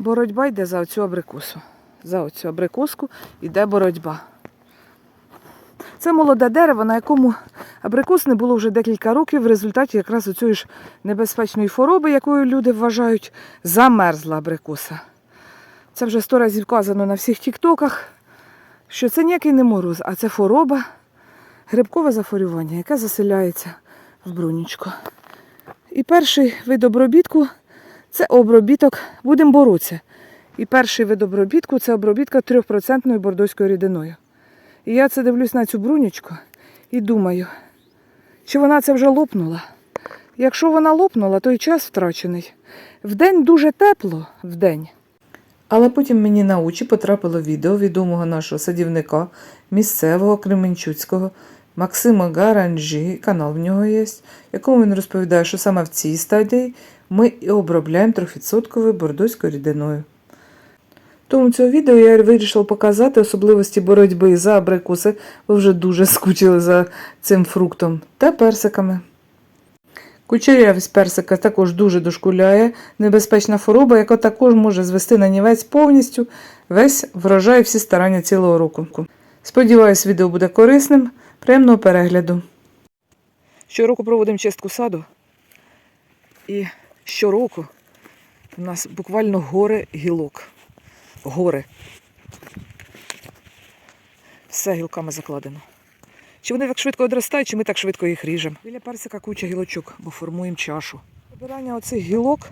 Боротьба йде за оцю абрикосу. За оцю абрикоску йде боротьба. Це молоде дерево, на якому абрикос не було вже декілька років. В результаті якраз оцієї ж небезпечної хвороби, якою люди вважають, замерзла абрикоса. Це вже сто разів казано на всіх тіктоках, що це ніякий не мороз, а це хвороба, грибкове захворювання, яке заселяється в брунічку. І перший вид обробітку це обробіток, будемо боротися. І перший вид обробітку це обробітка 3% бордоською рідиною. І я це дивлюсь на цю брунічку і думаю, чи вона це вже лопнула. Якщо вона лопнула, то і час втрачений. Вдень дуже тепло, вдень. Але потім мені на очі потрапило відео відомого нашого садівника, місцевого Кременчуцького Максима Гаранжі, канал в нього є, якому він розповідає, що саме в цій стадії ми і обробляємо 3% бордоською рідиною. Тому в цьому відео я вирішила показати особливості боротьби за абрикоси, ви вже дуже скучили за цим фруктом, та персиками. Кучерявість персика також дуже дошкуляє, небезпечна хвороба, яка також може звести на нівець повністю весь врожай всі старання цілого року. Сподіваюсь, відео буде корисним. Приємного перегляду. Щороку проводимо чистку саду. І щороку у нас буквально гори гілок. Гори. Все гілками закладено. Чи вони так швидко одростають, чи ми так швидко їх ріжемо? Біля персика куча гілочок, бо формуємо чашу. Вибирання оцих гілок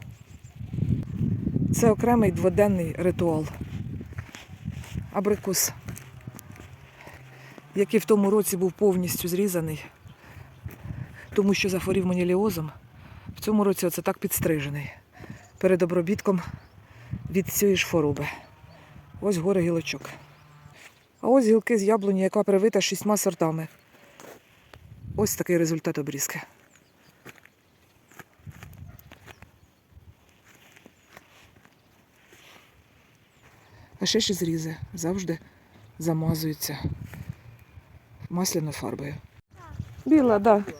це окремий дводенний ритуал. Абрикос, який в тому році був повністю зрізаний, тому що захворів моніліозом. В цьому році оце так підстрижений. Перед обробітком від цієї ж хвороби. Ось гори гілочок. А ось гілки з яблуні, яка привита шістьма сортами. Ось такий результат обрізки. А ще ще зрізи завжди замазуються масляною фарбою. Біла, так. Да.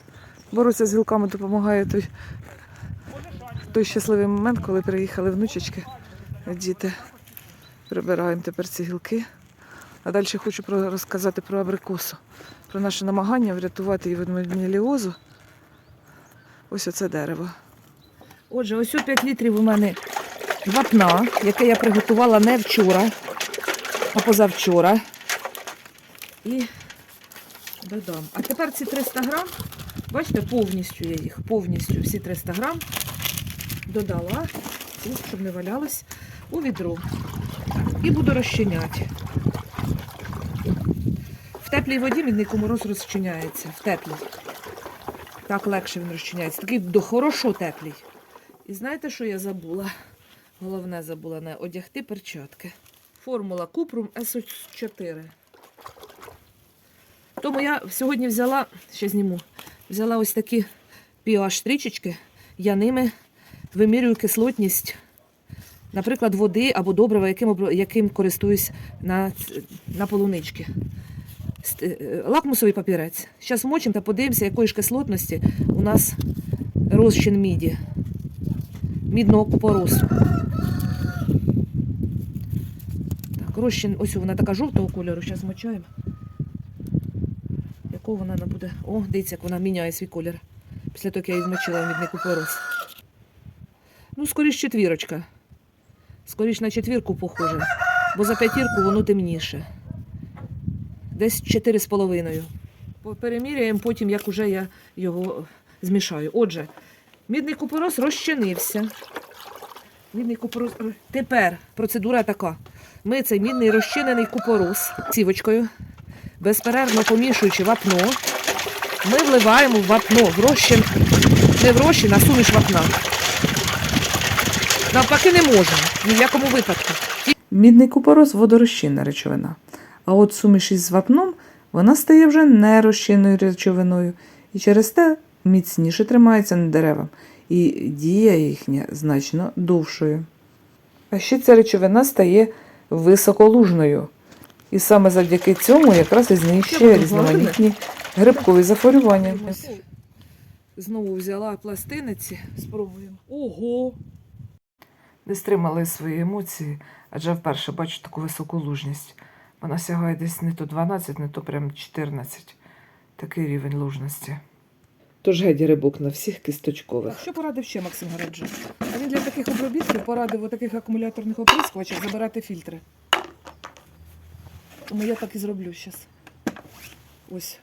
Боруся з гілками допомагає той, той щасливий момент, коли приїхали внучечки, діти. Прибираємо тепер ці гілки. А далі хочу розказати про абрикосу, про наше намагання врятувати її від меліозу. Ось оце дерево. Отже, ось у 5 літрів у мене вапна, яке я приготувала не вчора, а позавчора. І додам. А тепер ці 300 грам, бачите, повністю я їх, повністю всі 300 грам додала, щоб не валялось, у відро. І буду розчиняти. В теплій воді мідний кумороз розчиняється. В теплій. Так легше він розчиняється. Такий до хорошо теплий. І знаєте, що я забула? Головне забула не одягти перчатки. Формула Купрум СО4. Тому я сьогодні взяла, ще зніму, взяла ось такі pH-стрічечки, я ними вимірюю кислотність, наприклад, води або добрива, яким, яким користуюсь на, на полунички. Е, Лакмусовий папірець. Зараз мочимо та подивимося, якої ж кислотності у нас розчин міді, мідного купоросу. Так, розчин, ось вона така жовтого кольору, зараз мочаємо. Якого вона буде? О, дивіться, як вона міняє свій колір. Після того, як я її змочила мідний купорос. Ну, скоріш четвірочка. Скоріш на четвірку похоже, бо за п'ятірку воно темніше. Десь 4,5. По- Переміряємо потім, як уже я його змішаю. Отже, мідний купорос розчинився. Мідний купорос. Тепер процедура така. Ми цей мідний розчинений купорос цівочкою, безперервно помішуючи вапно, ми вливаємо в вапно в розчин, не в розчин, а суміш вапна. Навпаки не можна, ні в якому випадку. Мідний купорос водорозчинна речовина. А от суміш із вапном вона стає вже нерозчинною речовиною і через те міцніше тримається на деревах, і дія їхня значно довшою. А ще ця речовина стає високолужною. І саме завдяки цьому якраз і знищує різноманітні грибкові захворювання. Знову взяла пластиниці, спробуємо. Ого! Не стримали свої емоції, адже вперше бачу таку високу лужність. Вона сягає десь не то 12, не то прям 14. Такий рівень лужності. Тож геді рибок на всіх кісточкових. Що порадив ще Максим Гараджо? А він для таких обробітків порадив у таких акумуляторних оприскувачах забирати фільтри. Тому я так і зроблю зараз. Ось.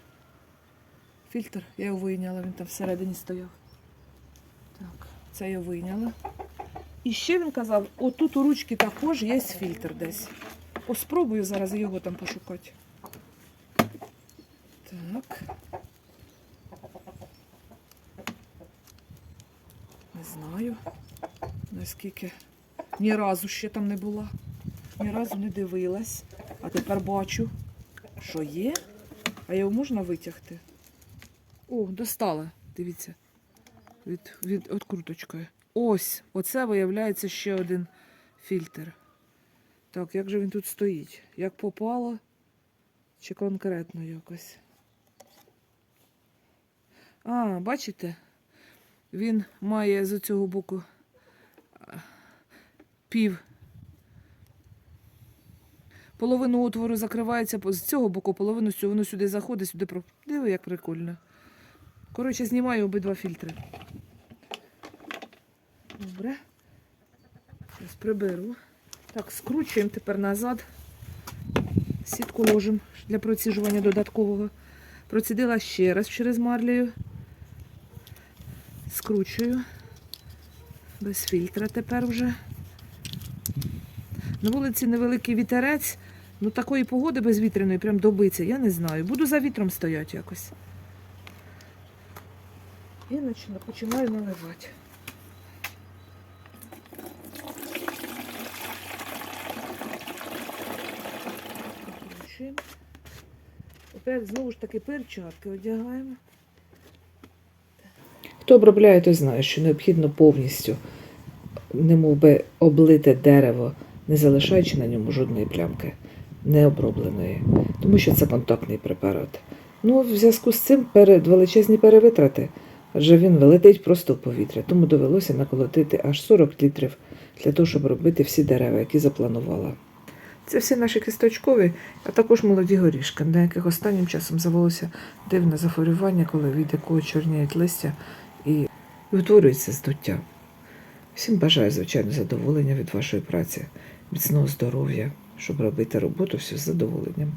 Фільтр, я його вийняла, він там всередині стояв. Так, це я вийняла. І ще він казав, отут у ручки також є фільтр десь. Поспробую зараз його там пошукати. Так. Не знаю. Наскільки ні разу ще там не була. Ні разу не дивилась. А тепер бачу, що є. А його можна витягти? О, достала. Дивіться. Від, від откруточкою. Ось, оце виявляється ще один фільтр. Так, як же він тут стоїть? Як попало? Чи конкретно якось? А, бачите? Він має з цього боку пів. Половину отвору закривається з цього боку, половину цього воно сюди заходить, сюди про. Диви, як прикольно. Коротше, знімаю обидва фільтри. Добре. Зараз приберу. Так, скручуємо тепер назад. Сітку ложимо для проціжування додаткового. Процідила ще раз через марлею. Скручую. Без фільтра тепер вже. На вулиці невеликий вітерець. Ну такої погоди безвітряної прям добиться, я не знаю. Буду за вітром стояти якось. І починаю, наливати. Закручуємо. Опять знову ж таки перчатки одягаємо. Хто обробляє, той знає, що необхідно повністю, немов би облити дерево, не залишаючи на ньому жодної плямки, не обробленої, тому що це контактний препарат. Ну, в зв'язку з цим перед величезні перевитрати, адже він вилетить просто в повітря, тому довелося наколотити аж 40 літрів для того, щоб робити всі дерева, які запланувала. Це всі наші кісточкові, а також молоді горішки, на яких останнім часом завелося дивне захворювання, коли від якого чорніють листя і утворюється здуття. Всім бажаю, звичайно, задоволення від вашої праці, міцного здоров'я, щоб робити роботу всю з задоволенням.